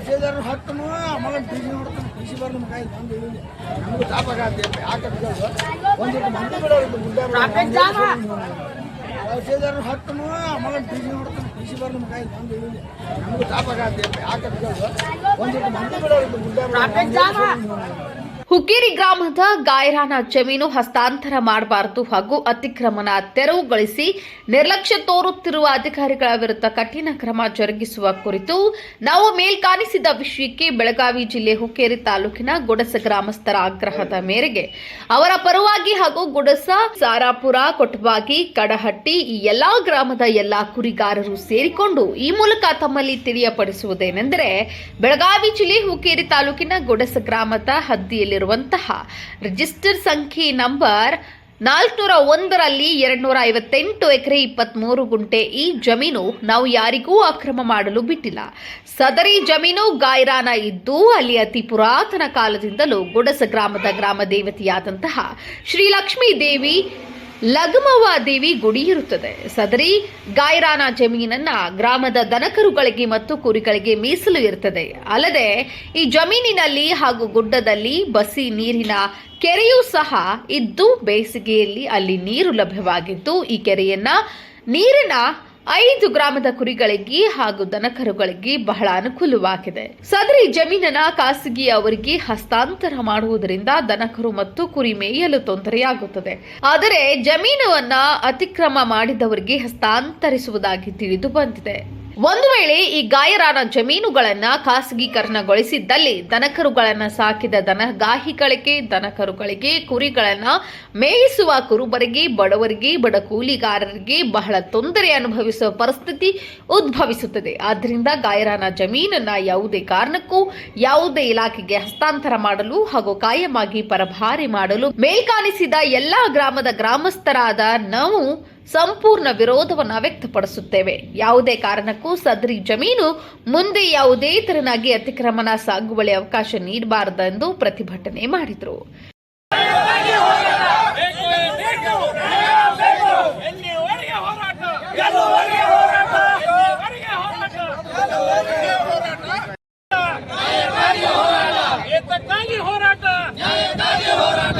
ತಹಸೀಲ್ದಾರ್ ಹತ್ತನು ಆಮೇಲೆ T C ನೋಡ್ತಾನೆ ಟಿ ಸಿ ಬರ್ಲಿ ಮಗ ಇದು ಬಂದು ಇಲ್ಲಿ. ನಮಗೂ ತಾಪಾಗತ್ತೆ ಯಾಕೆ ಬಿಡೋದು ಒಂದಿಟ್ಟು ಮಂದಿ ಬಿಡೋದು ಗುಡ್ಡ ತಹಸೀಲ್ದಾರ್ ಹತ್ತನು ಆಮೇಲೆ ಸಿ ನೋಡ್ತಾನೆ ಟಿ ಸಿ ಬರ್ಲಿ ಮಗ ಇದು ಬಂದು ಇಲ್ಲಿ. ನಮಗೂ ತಾಪಾಗತ್ತೆ ಯಾಕೆ ಬಿಡೋದು ಒಂದಿಟ್ಟು ಮಂದಿ ಬಿಡೋದು ಗುಡ್ಡ ಹುಕ್ಕೇರಿ ಗ್ರಾಮದ ಗಾಯರಾನ ಜಮೀನು ಹಸ್ತಾಂತರ ಮಾಡಬಾರದು ಹಾಗೂ ಅತಿಕ್ರಮಣ ತೆರವುಗೊಳಿಸಿ ನಿರ್ಲಕ್ಷ್ಯ ತೋರುತ್ತಿರುವ ಅಧಿಕಾರಿಗಳ ವಿರುದ್ಧ ಕಠಿಣ ಕ್ರಮ ಜರುಗಿಸುವ ಕುರಿತು ನಾವು ಮೇಲ್ಕಾಣಿಸಿದ ವಿಷಯಕ್ಕೆ ಬೆಳಗಾವಿ ಜಿಲ್ಲೆ ಹುಕ್ಕೇರಿ ತಾಲೂಕಿನ ಗುಡಸ ಗ್ರಾಮಸ್ಥರ ಆಗ್ರಹದ ಮೇರೆಗೆ ಅವರ ಪರವಾಗಿ ಹಾಗೂ ಗುಡಸ, ಸಾರಾಪುರ, ಕೊಟ್ಬಾಗಿ, ಕಡಹಟ್ಟಿ ಈ ಎಲ್ಲಾ ಗ್ರಾಮದ ಎಲ್ಲಾ ಕುರಿಗಾರರು ಸೇರಿಕೊಂಡು ಈ ಮೂಲಕ ತಮ್ಮಲ್ಲಿ ತಿಳಿಯಪಡಿಸುವುದೇನೆಂದರೆ ಬೆಳಗಾವಿ ಜಿಲ್ಲೆ ಹುಕ್ಕೇರಿ ತಾಲೂಕಿನ ಗುಡಸ ಗ್ರಾಮದ ಹದ್ದಿಯಲ್ಲಿರುವಂತಹ ರಿಜಿಸ್ಟರ್ ಸಂಖ್ಯೆ ನಂಬರ್ ನಾಲ್ಕುನೂರ ಒಂದರಲ್ಲಿ ಎರಡ್ನೂರ ಐವತ್ತೆಂಟು ಎಕರೆ ಇಪ್ಪತ್ಮೂರು ಗುಂಟೆ ಈ ಜಮೀನು ನಾವು ಯಾರಿಗೂ ಅಕ್ರಮ ಮಾಡಲು ಬಿಟ್ಟಿಲ್ಲ. ಸದರಿ ಜಮೀನು ಗಾಯರಾನ ಇದ್ದು ಅಲ್ಲಿ ಅತಿ ಪುರಾತನ ಕಾಲದಿಂದಲೂ ಗುಡಸ ಗ್ರಾಮದ ಗ್ರಾಮ ದೇವತೆಯಾದಂತಹ ಶ್ರೀಲಕ್ಷ್ಮೀ ದೇವಿ ಲಗಮವ್ವ ದೇವಿ ಗುಡಿ ಇರುತ್ತದೆ. ಸದರಿ ಗಾಯರಾನ ಜಮೀನನ್ನ ಗ್ರಾಮದ ದನಕರುಗಳಿಗೆ ಮತ್ತು ಕುರಿಗಳಿಗೆ ಮೀಸಲು ಇರುತ್ತದೆ ಅಲ್ಲದೆ ಈ ಜಮೀನಿನಲ್ಲಿ ಹಾಗೂ ಗುಡ್ಡದಲ್ಲಿ ಬಸಿ ನೀರಿನ ಕೆರೆಯೂ ಸಹ ಇದ್ದು ಬೇಸಿಗೆಯಲ್ಲಿ ಅಲ್ಲಿ ನೀರು ಲಭ್ಯವಾಗಿದ್ದು, ಈ ಕೆರೆಯನ್ನ ನೀರಿನ ಐದು ಗ್ರಾಮದ ಕುರಿಗಳಿಗೆ ಹಾಗೂ ದನಕರುಗಳಿಗೆ ಬಹಳ ಅನುಕೂಲವಾಗಿದೆ. ಸದರಿ ಜಮೀನನ್ನ ಖಾಸಗಿ ಅವರಿಗೆ ಹಸ್ತಾಂತರ ಮಾಡುವುದರಿಂದ ದನಕರು ಮತ್ತು ಕುರಿ ಮೇಯಲು ತೊಂದರೆಯಾಗುತ್ತದೆ. ಆದರೆ ಜಮೀನವನ್ನ ಅತಿಕ್ರಮ ಮಾಡಿದವರಿಗೆ ಹಸ್ತಾಂತರಿಸುವುದಾಗಿ ತಿಳಿದು ಬಂದಿದೆ. ಒಂದು ವೇಳೆ ಈ ಗಾಯರಾನ ಜಮೀನುಗಳನ್ನ ಖಾಸಗೀಕರಣಗೊಳಿಸಿದ್ದಲ್ಲಿ ದನಕರುಗಳನ್ನ ಸಾಕಿದ ದನಗಾಹಿಗಳಿಗೆ ದನಕರುಗಳಿಗೆ, ಕುರಿಗಳನ್ನ ಮೇಯಿಸುವ ಕುರುಬರಿಗೆ, ಬಡವರಿಗೆ, ಬಡ ಕೂಲಿಗಾರರಿಗೆ ಬಹಳ ತೊಂದರೆ ಅನುಭವಿಸುವ ಪರಿಸ್ಥಿತಿ ಉದ್ಭವಿಸುತ್ತದೆ ಆದ್ದರಿಂದ ಗಾಯರಾನ ಜಮೀನನ್ನ ಯಾವುದೇ ಕಾರಣಕ್ಕೂ ಯಾವುದೇ ಇಲಾಖೆಗೆ ಹಸ್ತಾಂತರ ಮಾಡಲು ಹಾಗೂ ಕಾಯಮಾಗಿ ಪರಭಾರಿ ಮಾಡಲು ಮೇಲ್ಕಾಣಿಸಿದ ಎಲ್ಲಾ ಗ್ರಾಮದ ಗ್ರಾಮಸ್ಥರಾದ ನಾವು ಸಂಪೂರ್ಣ ವಿರೋಧವನ್ನು ವ್ಯಕ್ತಪಡಿಸುತ್ತೇವೆ ಯಾವುದೇ ಕಾರಣಕ್ಕೂ ಸದರಿ ಜಮೀನು ಮುಂದೆ ಯಾವುದೇ ತೆರನಾಗಿ ಅತಿಕ್ರಮಣ ಸಾಗುವಳಿ ಅವಕಾಶ ನೀಡಬಾರದೆಂದು ಪ್ರತಿಭಟನೆ ಮಾಡಿದರು ನ್ಯಾಯಕ್ಕಾಗಿ ಹೋರಾಟ. ನ್ಯಾಯಕ್ಕಾಗಿ ಹೋರಾಟ.